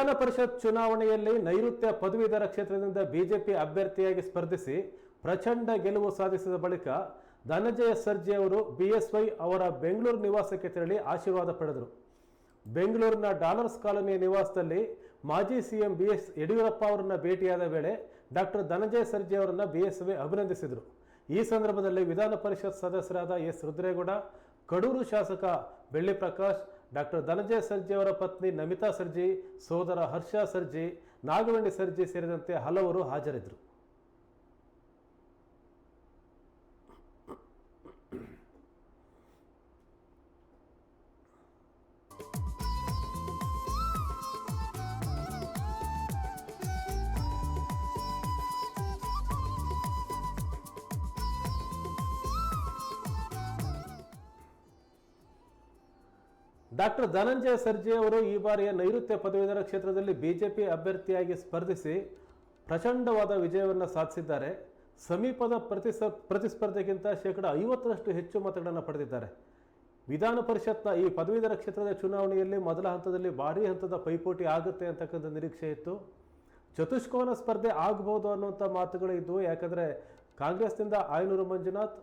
ವಿಧಾನ ಪರಿಷತ್ ಚುನಾವಣೆಯಲ್ಲಿ ನೈಋತ್ಯ ಪದವೀಧರ ಕ್ಷೇತ್ರದಿಂದ ಬಿಜೆಪಿ ಅಭ್ಯರ್ಥಿಯಾಗಿ ಸ್ಪರ್ಧಿಸಿ ಪ್ರಚಂಡ ಗೆಲುವು ಸಾಧಿಸಿದ ಬಳಿಕ ಧನಂಜಯ ಸರ್ಜಿ ಅವರು ಬಿಎಸ್ವೈ ಅವರ ಬೆಂಗಳೂರು ನಿವಾಸಕ್ಕೆ ತೆರಳಿ ಆಶೀರ್ವಾದ ಪಡೆದರು. ಬೆಂಗಳೂರಿನ ಡಾಲರ್ಸ್ ಕಾಲೋನಿಯ ನಿವಾಸದಲ್ಲಿ ಮಾಜಿ ಸಿಎಂ ಬಿಎಸ್ ಯಡಿಯೂರಪ್ಪ ಅವರನ್ನು ಭೇಟಿಯಾದ ವೇಳೆ ಡಾಕ್ಟರ್ ಧನಂಜಯ ಸರ್ಜಿ ಅವರನ್ನು ಬಿಎಸ್ವೈ ಅಭಿನಂದಿಸಿದರು. ಈ ಸಂದರ್ಭದಲ್ಲಿ ವಿಧಾನ ಪರಿಷತ್ ಸದಸ್ಯರಾದ ಎಸ್ ರುದ್ರೇಗೌಡ, ಕಡೂರು ಶಾಸಕ ಬೆಳ್ಳಿ ಪ್ರಕಾಶ್ ಡಾಕ್ಟರ್ ಧನಂಜಯ ಸರ್ಜಿ ಅವರ ಪತ್ನಿ ನಮಿತಾ ಸರ್ಜಿ, ಸೋದರ ಹರ್ಷ ಸರ್ಜಿ ನಾಗವೇಣಿ ಸರ್ಜಿ ಸೇರಿದಂತೆ ಹಲವರು ಹಾಜರಿದ್ದರು. ಡಾಕ್ಟರ್ ಧನಂಜಯ ಸರ್ಜೆ ಅವರು ಈ ಬಾರಿಯ ನೈಋತ್ಯ ಪದವೀಧರ ಕ್ಷೇತ್ರದಲ್ಲಿ ಬಿಜೆಪಿ ಅಭ್ಯರ್ಥಿಯಾಗಿ ಸ್ಪರ್ಧಿಸಿ ಪ್ರಚಂಡವಾದ ವಿಜಯವನ್ನು ಸಾಧಿಸಿದ್ದಾರೆ. ಸಮೀಪದ ಪ್ರತಿಸ, ಪ್ರತಿಸ್ಪರ್ಧೆಗಿಂತ ಶೇಕಡ ಐವತ್ತರಷ್ಟು ಹೆಚ್ಚು ಮತಗಳನ್ನು ಪಡೆದಿದ್ದಾರೆ. ವಿಧಾನ ಪರಿಷತ್ನ ಈ ಪದವೀಧರ ಕ್ಷೇತ್ರದ ಚುನಾವಣೆಯಲ್ಲಿ ಮೊದಲ ಹಂತದಲ್ಲಿ ಭಾರೀ ಹಂತದ ಪೈಪೋಟಿ ಆಗುತ್ತೆ ಅಂತಕ್ಕಂಥ ನಿರೀಕ್ಷೆ ಇತ್ತು. ಚತುಷ್ಕೋನ ಸ್ಪರ್ಧೆ ಆಗಬಹುದು ಅನ್ನುವಂಥ ಮಾತುಗಳು ಇದ್ದವು ಯಾಕಂದರೆ ಕಾಂಗ್ರೆಸ್ನಿಂದ ಆಯನೂರು ಮಂಜುನಾಥ್,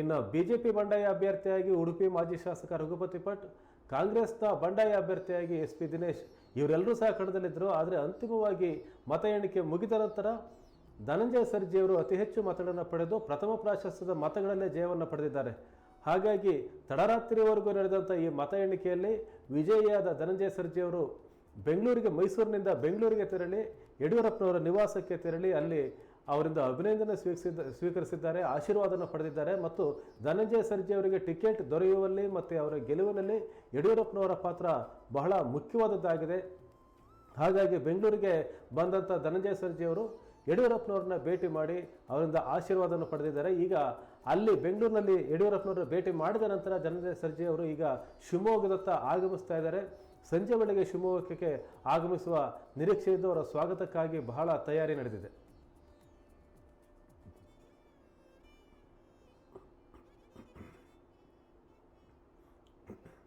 ಇನ್ನು ಬಿ ಜೆ ಪಿ ಬಂಡಾಯ ಅಭ್ಯರ್ಥಿಯಾಗಿ ಉಡುಪಿ ಮಾಜಿ ಶಾಸಕ ರಘುಪತಿ ಭಟ್ ಕಾಂಗ್ರೆಸ್ನ ಬಂಡಾಯ ಅಭ್ಯರ್ಥಿಯಾಗಿ ಎಸ್ ಪಿ ದಿನೇಶ್ ಇವರೆಲ್ಲರೂ ಸಹ ಕಣದಲ್ಲಿದ್ದರು, ಆದರೆ ಅಂತಿಮವಾಗಿ ಮತ ಎಣಿಕೆ ಮುಗಿದ ನಂತರ ಧನಂಜಯ ಸರ್ಜಿಯವರು ಅತಿ ಹೆಚ್ಚು ಮತಗಳನ್ನು ಪಡೆದು ಪ್ರಥಮ ಪ್ರಾಶಸ್ತ್ಯದ ಮತಗಳಲ್ಲೇ ಜಯವನ್ನು ಪಡೆದಿದ್ದಾರೆ. ಹಾಗಾಗಿ ತಡರಾತ್ರಿವರೆಗೂ ನಡೆದಂಥ ಈ ಮತ ಎಣಿಕೆಯಲ್ಲಿ ವಿಜಯಿಯಾದ ಧನಂಜಯ ಸರ್ಜಿಯವರು ಬೆಂಗಳೂರಿಗೆ, ಮೈಸೂರಿನಿಂದ ಬೆಂಗಳೂರಿಗೆ ತೆರಳಿ ಯಡಿಯೂರಪ್ಪನವರ ನಿವಾಸಕ್ಕೆ ತೆರಳಿ ಅಲ್ಲಿ ಅವರಿಂದ ಅಭಿನಂದನೆ ಸ್ವೀಕರಿಸಿದ ಸ್ವೀಕರಿಸಿದ್ದಾರೆ ಆಶೀರ್ವಾದವನ್ನು ಪಡೆದಿದ್ದಾರೆ ಮತ್ತು ಧನಂಜಯ ಸರ್ಜಿ ಅವರಿಗೆ ಟಿಕೆಟ್ ದೊರೆಯುವಲ್ಲಿ ಮತ್ತು ಅವರ ಗೆಲುವಿನಲ್ಲಿ ಯಡಿಯೂರಪ್ಪನವರ ಪಾತ್ರ ಬಹಳ ಮುಖ್ಯವಾದದ್ದಾಗಿದೆ. ಹಾಗಾಗಿ ಬೆಂಗಳೂರಿಗೆ ಬಂದಂಥ ಧನಂಜಯ ಸರ್ಜಿ ಅವರು ಯಡಿಯೂರಪ್ಪನವ್ರನ್ನ ಭೇಟಿ ಮಾಡಿ ಅವರಿಂದ ಆಶೀರ್ವಾದವನ್ನು ಪಡೆದಿದ್ದಾರೆ. ಈಗ ಅಲ್ಲಿ ಬೆಂಗಳೂರಿನಲ್ಲಿ ಯಡಿಯೂರಪ್ಪನವ್ರನ್ನ ಭೇಟಿ ಮಾಡಿದ ನಂತರ ಧನಂಜಯ ಸರ್ಜಿ ಅವರು ಈಗ ಶಿವಮೊಗ್ಗದತ್ತ ಆಗಮಿಸ್ತಾ ಇದ್ದಾರೆ. ಸಂಜೆ ವೇಳೆಗೆ ಶಿವಮೊಗ್ಗಕ್ಕೆ ಆಗಮಿಸುವ ನಿರೀಕ್ಷೆಯಿಂದ ಅವರ ಸ್ವಾಗತಕ್ಕಾಗಿ ಬಹಳ ತಯಾರಿ ನಡೆದಿದೆ.